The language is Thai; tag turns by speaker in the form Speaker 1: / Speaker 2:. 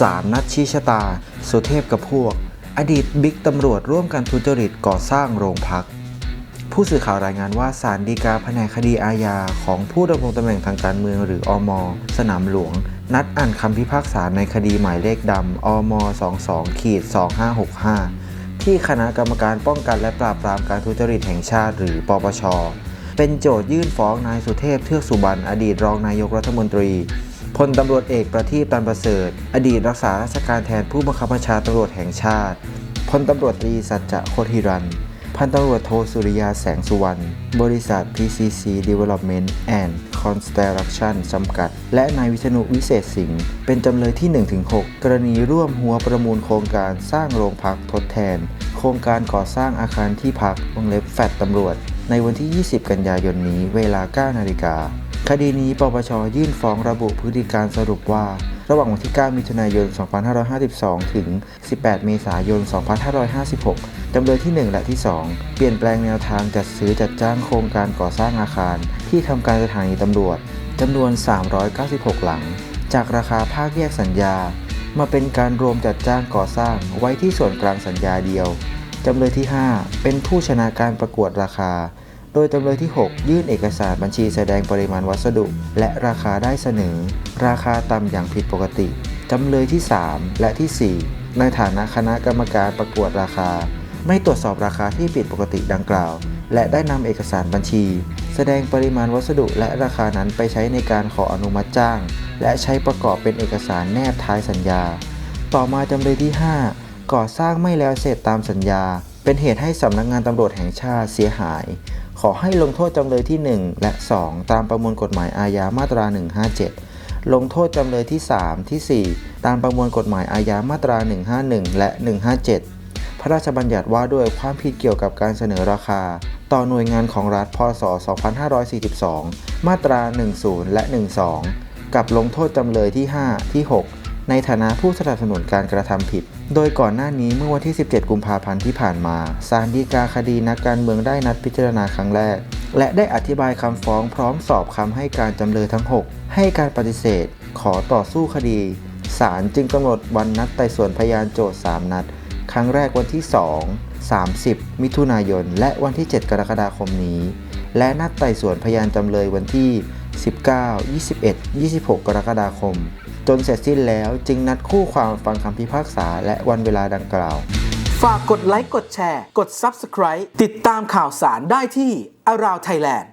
Speaker 1: ศาลนัดชี้ชะตา สุเทพกับพวก อดีตบิ๊กตำรวจร่วมกันทุจริตก่อสร้างโรงพัก ผู้สื่อข่าวรายงานว่าศาลฎีกาแผนกคดีอาญาของผู้ดำรงตำแหน่งทางการเมืองหรืออม สนามหลวง นัดอ่านคำพิพากษาในคดีหมายเลขดำอม 22ขีด2565 ที่คณะกรรมการป้องกันและปราบปรามการทุจริตแห่งชาติ หรือปปชเป็นโจทยื่นฟ้องนายสุเทพเทือกสุบรรณอดีตรองนายกรัฐมนตรี พลตำรวจเอกประทีปตันประเสริฐ อดีตรักษาราชการแทนผู้บังคับบัญชาตำรวจแห่งชาติ พลตำรวจตรีสัจจะโคตรฮิรัน พันตำรวจโทสุริยาแสงสุวรรณ บริษัท PCC Development and Construction จำกัด และนายวิษณุวิเศษสิงห์ เป็นจำเลยที่ 1-6 กรณีร่วมหัวประมูลโครงการสร้างโรงพักทดแทน โครงการก่อสร้างอาคารที่พักวงเล็บแฟดตำรวจ ในวันที่ 20 กันยายนนี้ เวลา 9 นาฬิกา คดีนี้ปปชยื่นฟ้องระบุพฤติการสรุปว่า ระหว่างวันที่ 9 มิถุนายน 2552 ถึง 18 เมษายน 2556 จำเลยที่ 1 และที่ 2 เปลี่ยนแปลงแนวทางจัดซื้อจัดจ้างโครงการก่อสร้างอาคาร ที่ทำการสถานีตำรวจจำนวน 396 หลัง จากราคาภาคแยกสัญญา มาเป็นการรวมจัดจ้างก่อสร้างไว้ที่ส่วนกลางสัญญาเดียว จำเลยที่ 5 เป็นผู้ชนะการประกวดราคา ดยจำเลยที่ 6 ยื่นเอกสารบัญชีแสดงปริมาณวัสดุ และราคาได้เสนอ ราคาต่ำอย่างผิดปกติ จำเลยที่ 3 และที่ 4 ในฐานะคณะกรรมการประกวดราคา ไม่ตรวจสอบราคาที่ผิดปกติดังกล่าว และได้นำเอกสารบัญชี แสดงปริมาณวัสดุและราคานั้นไปใช้ในการขออนุมัติจ้าง และใช้ประกอบเป็นเอกสารแนบท้ายสัญญา ต่อมาจำเลยที่ 5 ก่อสร้างไม่แล้วเสร็จตามสัญญา เป็นเหตุให้สำนักงานตำรวจแห่งชาติเสียหาย ขอให้ลงโทษจำเลยที่ 1 และ 2 ตามประมวลกฎหมายอาญามาตรา 157 ลงโทษจำเลยที่ 3 ที่ 4 ตามประมวลกฎหมายอาญามาตรา 151 และ 157 พระราชบัญญัติว่าด้วยความผิดเกี่ยวกับการเสนอราคา ต่อหน่วยงานของรัฐพศ 2542 มาตรา 10 และ 12 กับลงโทษจำเลยที่ 5 ที่ 6 ในฐานะผู้สนับสนุนการกระทำผิด โดยก่อนหน้านี้เมื่อวันที่ 17 กุมภาพันธ์ที่ผ่านมาศาลฎีกาคดีนักการเมืองได้นัดพิจารณาครั้งแรก และได้อธิบายคำฟ้องพร้อมสอบคำให้การจำเลยทั้ง 6 ให้การปฏิเสธ ขอต่อสู้คดีศาลจึงกำหนดวันนัดไต่สวนพยานโจทย์3นัด ครั้งแรกวันที่ 2 30 มิถุนายน และวันที่ 7 กรกฎาคมนี้ และนัดไต่สวนพยานจำเลยวันที่ 19 21 26 กรกฎาคม จนเสร็จสิ้นแล้วจึงนัดคู่ความฟังคำพิพากษาและวันเวลาดังกล่าว
Speaker 2: ฝากกดไลค์กดแชร์ กด Subscribe ติดตามข่าวสารได้ที่ Around Thailand